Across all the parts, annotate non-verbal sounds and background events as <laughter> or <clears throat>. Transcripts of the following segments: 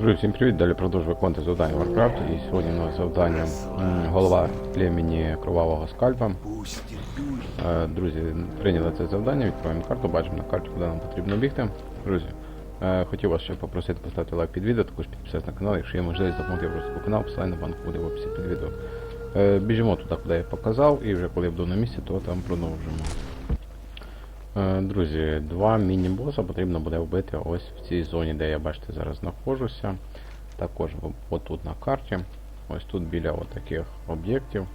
Друзі, всім привіт! Далі продовжую виконувати завдання Warcraft. І сьогодні у нас завдання голова племені кровавого скальпа. Е, Друзі, прийняли це завдання, відкриваємо карту, бачимо на карті, куди нам потрібно бігти. Друзі, е, хотів вас ще попросити поставити лайк під відео, також підписатися на канал, якщо є можливість допомогти просто канал, посилання на банк буде в описі під відео. Е, Біжимо туди, куди я показав, і вже коли буду на місці, то там продовжимо. Е, Друзі, два міні-боса потрібно буде вбити ось в цій зоні, де я бачите зараз знаходжуся. Також отут на карті. Ось тут біля таких об'єктів.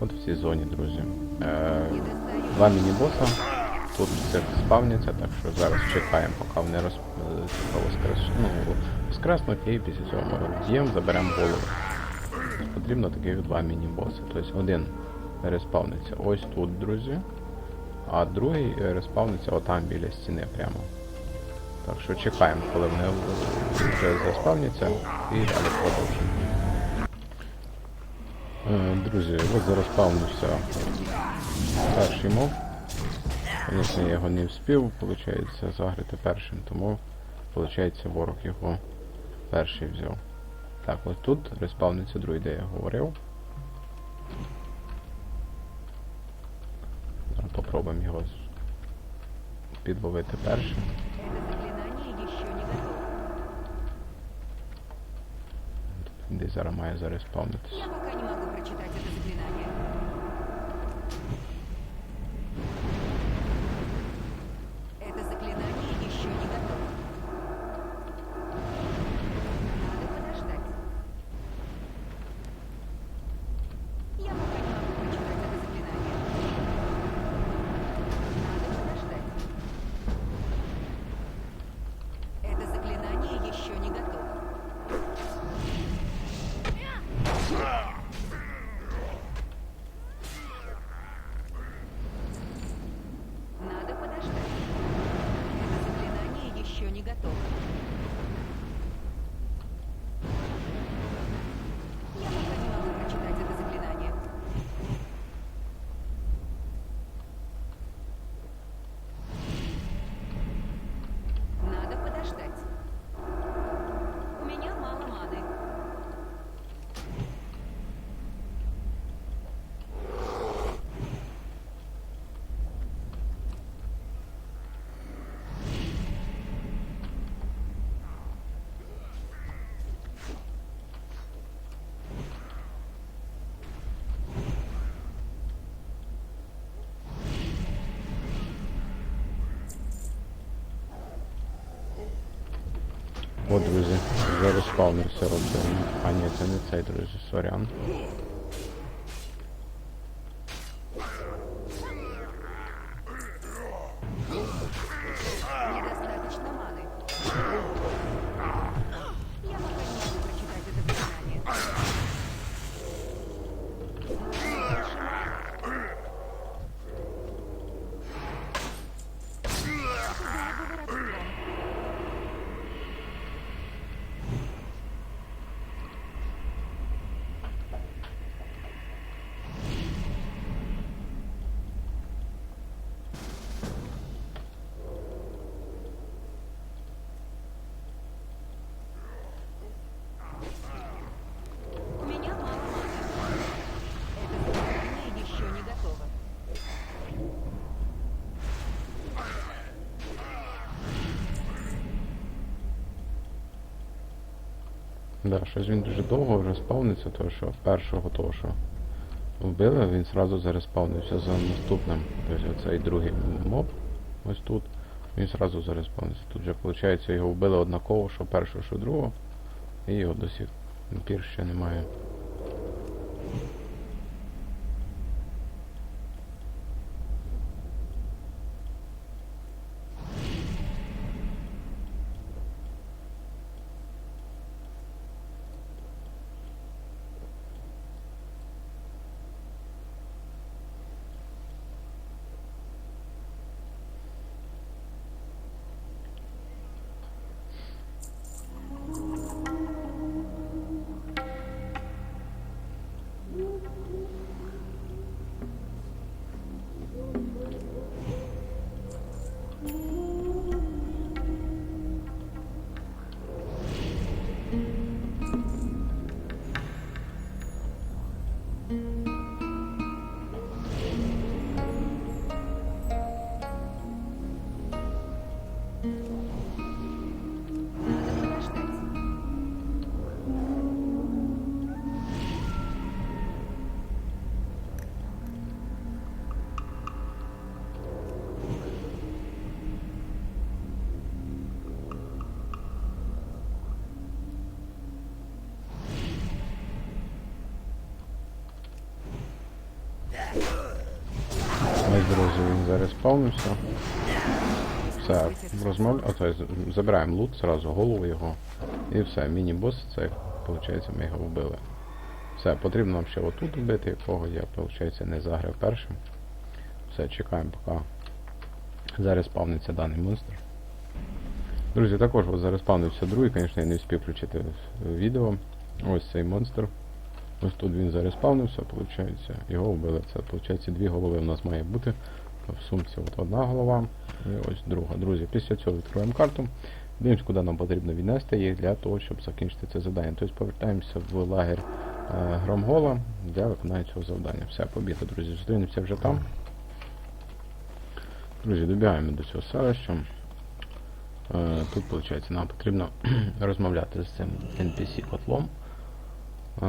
От в цій зоні, друзі. Е, два міні-боса. Тут все спавняться, так що зараз чекаємо, поки вони роз... воскрес... ну, і після цього ми вб'ємо, заберемо голову. Потрібно таких два міні-боси. Тобто один респавниться ось тут, друзі. А другий е, респавниться отам біля стіни прямо. Так що чекаємо, коли вони вже заспавняться і далі продовжимо. Е, Друзі, ось зараз спавнився перший мов. Звісно, я його не вспів, виходить, загрити першим, тому виходить, ворог його перший взяв. Так, ось тут респавниться другий, де я говорив. Зараз Попробуємо його з- підловити першим. Это заклинание еще не готово. Він десь зараз має зареспавнитися. Я поки не можу прочитати це заклинание. От, друзі, вже розпавнився один. А ні, це не цей, друзі, сорян. Недостаточно маны. Я пока не прочитать это заклинание. Да, щось він дуже довго вже спавниться, тому що першого того, що вбили, він зразу зареспавнився за наступним. Тобто цей другий моб, ось тут, він зразу зареспавнився. Тут вже, виходить, його вбили однаково, що першого, що другого, і його досі пір ще немає. Зареспавнився. Все, розмов... Оце, забираємо лут, зразу голову його. І все, міні-бос, це, виходить, ми його вбили. Все, потрібно нам ще отут вбити, якого я, виходить, не заграв першим. Все, чекаємо, поки зареспавниться даний монстр. Друзі, також от зареспавнився другий, звісно, я не встиг включити відео. Ось цей монстр. Ось тут він зареспавнився, виходить, його вбили. Це, виходить, дві голови у нас має бути. В сумці от одна голова і ось друга. Друзі, після цього відкриваємо карту. Дивимось, куди нам потрібно віднести їх для того, щоб закінчити це завдання. Тобто повертаємося в лагерь е, Громгола для виконання цього завдання. Все, побіда, друзі. Зустрінемося вже там. Друзі, добігаємо до цього селища. Е, Тут, виходить, нам потрібно <clears throat> розмовляти з цим NPC-котлом. Е,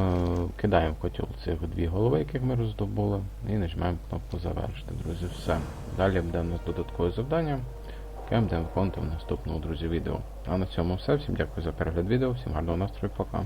Кидаємо в котел цих дві голови, яких ми роздобули, і нажимаємо кнопку завершити, друзі. Все. Далі буде у нас додаткове завдання, яке будемо виконувати в наступному, друзі, відео. А на цьому все. Всім дякую за перегляд відео, всім гарного настрою, пока.